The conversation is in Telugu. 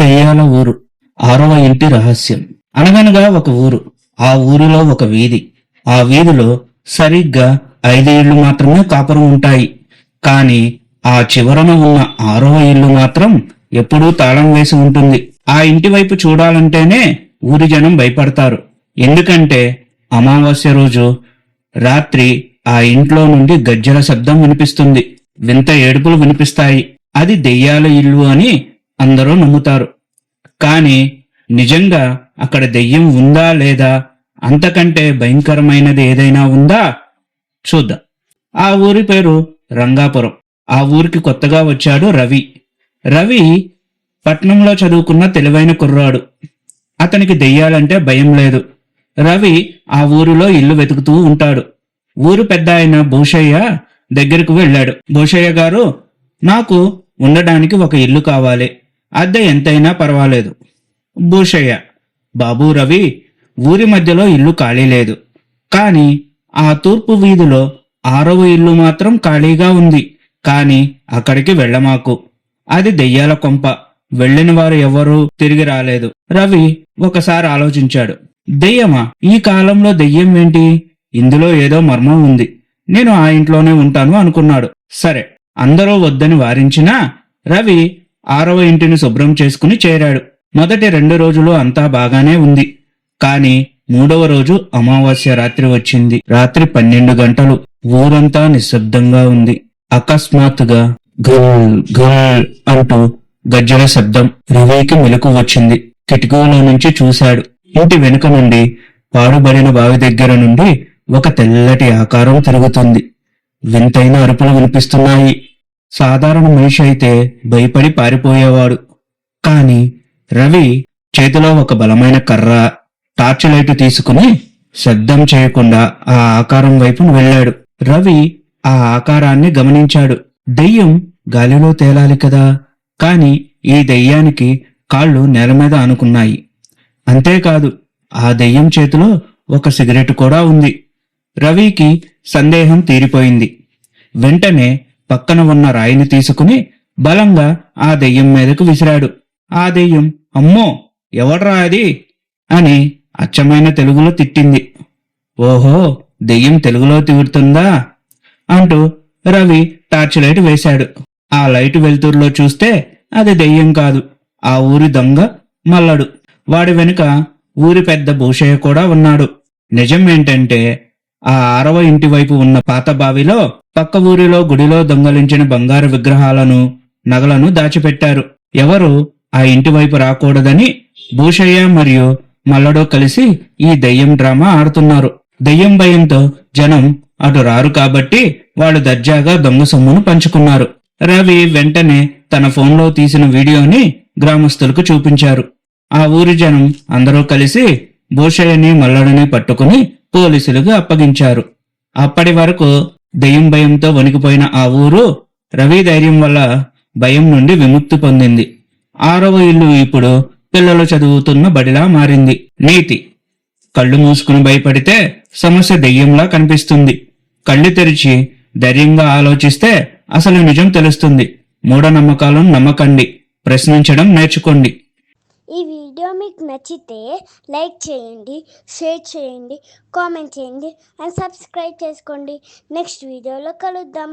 దెయ్యాల ఊరు. ఆరవ ఇంటి రహస్యం. అనగనగా ఒక ఊరు. ఆ ఊరిలో ఒక వీధి. ఆ వీధిలో సరిగ్గా ఐదు ఇళ్ళు మాత్రమే కాపురం ఉంటాయి. కాని ఆ చివరన ఉన్న ఆరవ ఇల్లు మాత్రం ఎప్పుడూ తాళం వేసి ఉంటుంది. ఆ ఇంటి వైపు చూడాలంటేనే ఊరి జనం భయపడతారు. ఎందుకంటే అమావాస్య రోజు రాత్రి ఆ ఇంట్లో నుండి గజ్జల శబ్దం వినిపిస్తుంది. వింత ఏడుపులు వినిపిస్తాయి. అది దెయ్యాల ఇల్లు అని అందరూ నమ్ముతారు. కానీ నిజంగా అక్కడ దెయ్యం ఉందా లేదా అంతకంటే భయంకరమైనది ఏదైనా ఉందా? చూద్దాం. ఆ ఊరి పేరు రంగాపురం. ఆ ఊరికి కొత్తగా వచ్చాడు రవి. రవి పట్నంలో చదువుకున్న తెలివైన కుర్రాడు. అతనికి దెయ్యాలంటే భయం లేదు. రవి ఆ ఊరిలో ఇల్లు వెతుకుతూ ఉంటాడు. ఊరు పెద్ద ఆయన భూషయ్య దగ్గరకు వెళ్ళాడు. భూషయ్య గారు నాకు ఉండడానికి ఒక ఇల్లు కావాలి. అద్దె ఎంతైనా పర్వాలేదు. భూషయ్య బాబు రవి ఊరి మధ్యలో ఇల్లు ఖాళీ లేదు. కానీ ఆ తూర్పు వీధిలో ఆరవ ఇల్లు మాత్రం ఖాళీగా ఉంది. కానీ అక్కడికి వెళ్ళమాకు. అది దెయ్యాల కొంప. వెళ్ళిన వారు ఎవరూ తిరిగి రాలేదు. రవి ఒకసారి ఆలోచించాడు. దెయ్యమా? ఈ కాలంలో దెయ్యం ఏంటి? ఇందులో ఏదో మర్మం ఉంది. నేను ఆ ఇంట్లోనే ఉంటాను అనుకున్నాడు. సరే అందరూ వద్దని వారించినా? రవి ఆరవ ఇంటిని శుభ్రం చేసుకుని చేరాడు. మొదటి రెండు రోజులు అంతా బాగానే ఉంది. కాని మూడవ రోజు అమావాస్య రాత్రి వచ్చింది. రాత్రి పన్నెండు గంటలు ఊరంతా నిశ్శబ్దంగా ఉంది. అకస్మాత్తుగా గుల్ గుల్ అంటూ గజ్జల శబ్దం రవికి మెలకు వచ్చింది. కిటికీలో నుంచి చూశాడు. ఇంటి వెనుక నుండి పాడుబడిన బావి దగ్గర నుండి ఒక తెల్లటి ఆకారం తిరుగుతుంది. వింతైన అరుపులు వినిపిస్తున్నాయి. సాధారణ మనిషి అయితే భయపడి పారిపోయేవాడు. కాని రవి చేతిలో ఒక బలమైన కర్ర టార్చ్ లైట్ తీసుకుని శబ్దం చేయకుండా ఆ ఆకారం వైపు వెళ్ళాడు. రవి ఆ ఆకారాన్ని గమనించాడు. దెయ్యం గాలిలో తేలాలి కదా. కాని ఈ దెయ్యానికి కాళ్ళు నేల మీద అనుకున్నాయి అంతేకాదు ఆ దెయ్యం చేతిలో ఒక సిగరెట్ కూడా ఉంది. రవికి సందేహం తీరిపోయింది. వెంటనే పక్కన ఉన్న రాయిని తీసుకుని బలంగా ఆ దెయ్యం మీదకు విసిరాడు. ఆ దెయ్యం అమ్మో ఎవడ్రా అది? అని అచ్చమైన తెలుగులో తిట్టింది. ఓహో దెయ్యం తెలుగులో తిడుతుందా? అంటూ రవి టార్చ్ లైట్ వేశాడు. ఆ లైట్ వెలుతురులో చూస్తే అది దెయ్యం కాదు. ఆ ఊరి దొంగ మల్లడు. వాడి వెనుక ఊరి పెద్ద భూషయ్య కూడా ఉన్నాడు. నిజం ఏంటంటే ఆ ఆరవ ఇంటి వైపు ఉన్న పాత బావిలో పక్క ఊరిలో గుడిలో దొంగలించిన బంగారు విగ్రహాలను నగలను దాచిపెట్టారు. ఎవరు ఆ ఇంటి వైపు రాకూడదని భూషయ్య మరియు మల్లడో కలిసి ఈ దెయ్యం డ్రామా ఆడుతున్నారు. దెయ్యం భయంతో జనం అటు రారు కాబట్టి వాళ్ళు దర్జాగా దొంగ సొమ్మును పంచుకున్నారు. రవి వెంటనే తన ఫోన్లో తీసిన వీడియోని గ్రామస్తులకు చూపించారు. ఆ ఊరి జనం అందరూ కలిసి భూషయ్యని మల్లడిని పట్టుకుని పోలీసులకు అప్పగించారు. అప్పటి వరకు దెయ్యం భయంతో వణికిపోయిన ఆ ఊరు రవి ధైర్యం వల్ల భయం నుండి విముక్తి పొందింది. ఆరవ ఇల్లు ఇప్పుడు పిల్లలు చదువుతున్న బడిలా మారింది. నీతి. కళ్ళు మూసుకుని భయపడితే సమస్య దెయ్యంలా కనిపిస్తుంది. కళ్ళు తెరిచి ధైర్యంగా ఆలోచిస్తే అసలు నిజం తెలుస్తుంది. మూఢనమ్మకాలను నమ్మకండి. ప్రశ్నించడం నేర్చుకోండి. ఇవి వీడియో మీకు నచ్చితే లైక్ చేయండి షేర్ చేయండి కామెంట్ చేయండి అండ్ సబ్స్క్రైబ్ చేసుకోండి. నెక్స్ట్ వీడియోలో కలుద్దాం.